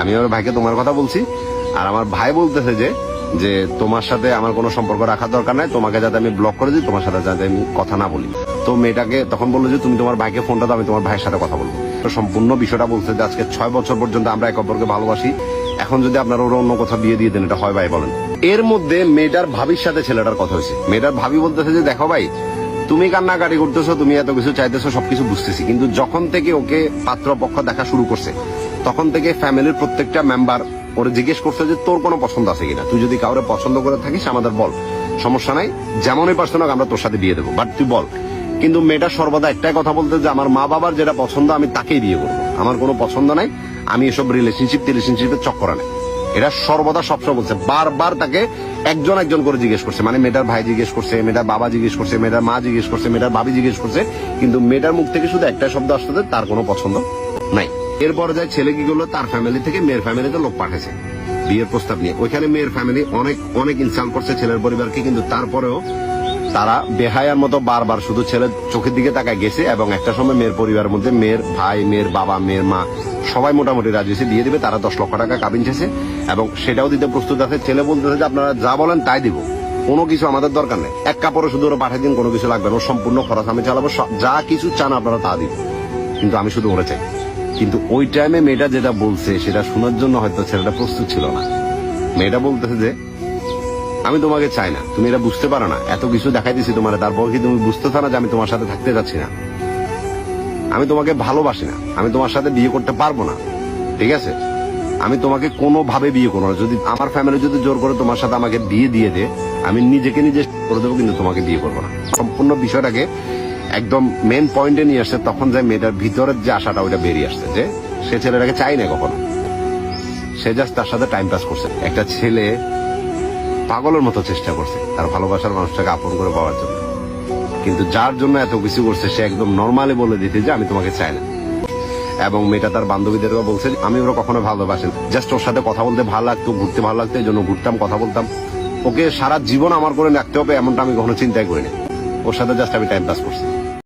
আমি আমার ভাইকে তোমার কথা বলছি, আর আমার ভাই বলতেছে যে যে তোমার সাথে আমার কোনো সম্পর্ক রাখার দরকার নাই, তোমাকে যাতে আমি ব্লক করে দিই, তোমার সাথে যাতে আমি কথা না বলি। তো মেয়েটাকে তখন বলল যে, তুমি তোমার ভাইকে ফোনটা দাও, আমি তোমার ভাইয়ের সাথে কথা বলব। তো সম্পূর্ণ বিষয়টা বলছে যে, আজকে ছয় বছর পর্যন্ত আমরা এক অপরকে ভালোবাসি। এখন যদি আপনারা ওরা অন্য কোথাও বিয়ে দিয়ে দেন, এটা হয় ভাই বলেন। এর মধ্যে মেয়েটার ভাবির সাথে ছেলেটার কথা হয়েছে। মেয়েটার ভাবি বলতেছে যে, দেখো ভাই, তুমি কান্নাকাটি করতেছো, তুমি এত কিছু চাইতেছো, সবকিছু বুঝতেছি। কিন্তু যখন থেকে ওকে পাত্রপক্ষ দেখা শুরু করছে তখন থেকে ফ্যামিলির প্রত্যেকটা মেম্বার ওরে জিজ্ঞেস করছে যে, তোর কোনো পছন্দ আছে কিনা? তুই যদি কাউরে পছন্দ করে থাকিস, আমাদের বল। সমস্যা নাই, যেমনই পারছ না আমরা তোর সাথে বিয়ে দেবো। বাট তুই বল। কিন্তু মেয়েটা সর্বদা একটাই কথা বলতে যে, আমার মা বাবার যেটা পছন্দ, আমি তাকেই বিয়ে করব। আমার কোনো পছন্দ নাই, আমি এসব রিলেশনশিপ রিলেশনশিপের চক্করা নেই এটা সর্বদা সবসময় বলছে, বারবার তাকে একজন একজন করে জিজ্ঞেস করছে। মানে মেয়েটার ভাই জিজ্ঞেস করছে, মেয়েটার বাবা জিজ্ঞেস করছে, মেয়েটার মা জিজ্ঞেস করছে, মেয়েটার ভাবি জিজ্ঞেস করছে। কিন্তু মেয়েটার মুখ থেকে শুধু একটা শব্দ আসতে তার কোনো পছন্দ নাই। এরপর যায় ছেলে কি করল তার ফ্যামিলি থেকে মেয়ের ফ্যামিলিতে লোক পাঠাইছে। বিয়ের প্রস্তাব নিয়ে। ওইখানে মেয়ের ফ্যামিলি অনেক অনেক ইনসাল্ট করছে ছেলের পরিবারকে, কিন্তু তারপরেও তারা বেহায়ার মতো বারবার শুধু ছেলের চোখের দিকে তাকায় গেছে এবং একটা সময় মেয়ের পরিবারের মধ্যে মেয়ের ভাই, মেয়ের বাবা, মেয়ের মা সবাই মোটামুটি রাজি হয়েছে। দিয়ে দেবে, তারা দশ লক্ষ টাকা কাবিন চেয়েছে এবং সেটাও দিতে প্রস্তুত আছে। ছেলে বলতেছে যে, আপনারা যা বলেন তাই দিব। কোনো কিছু আমাদের দরকার নেই। এক কাপড়ও শুধু ওরা পাঠিয়ে দিন, কোনো কিছু লাগবে না। সম্পূর্ণ খরচ আমি চালাবো। যা কিছু চান আপনারা তা দিব কিন্তু আমি শুধু ওরে চাই। কিন্তু ওই টাইমে মেয়েটা যেটা বলছে, সেটা শোনার জন্য হয়তো ছেলেটা প্রস্তুত ছিল না। মেয়েটা বলতেছে যে, আমি তোমাকে চাই না। তুমি এটা বুঝতে পারো না। এত কিছু দেখাই দিছি তোমার, তারপর কি তুমি বুঝতে পারো না যে আমি তোমার সাথে থাকতে যাচ্ছি না? আমি তোমাকে ভালোবাসি না। আমি তোমার সাথে বিয়ে করতে পারব না। ঠিক আছে? আমি তোমাকে কোনোভাবে বিয়ে করব না। যদি আমার ফ্যামিলি যদি জোর করে তোমার সাথে আমাকে বিয়ে দিয়ে দে আমি নিজেকে নিজে করে দেবো, কিন্তু তোমাকে বিয়ে করব না। সম্পূর্ণ বিষয়টাকে একদম মেন পয়েন্টে নিয়ে আসছে তখন যে মেয়েটার ভিতরের যে আশাটা, ওইটা বেরিয়ে আসছে যে সে ছেলেটাকে চাই না কখনো। সে জাস্ট তার সাথে টাইম পাস করছে। একটা ছেলে পাগলের মতো চেষ্টা করছে তার ভালোবাসার মানুষটাকে আপন করে পাওয়ার জন্য। কিন্তু যার জন্য এত কিছু করছে, সে একদম নর্মালি বলে দিতে যে, আমি তোমাকে চাই না। এবং মেয়েটা তার বান্ধবীদেরও বলছে, আমি ওরা কখনো ভালোবাসেন জাস্ট ওর সাথে কথা বলতে ভালো লাগতো, ঘুরতে ভালো লাগতো, এই জন্য ঘুরতাম, কথা বলতাম। ওকে সারা জীবন আমার করে রাখতে হবে, এমনটা আমি কখনো চিন্তাই করিনি। ওর সাথে জাস্ট আমি টাইম পাস করছি।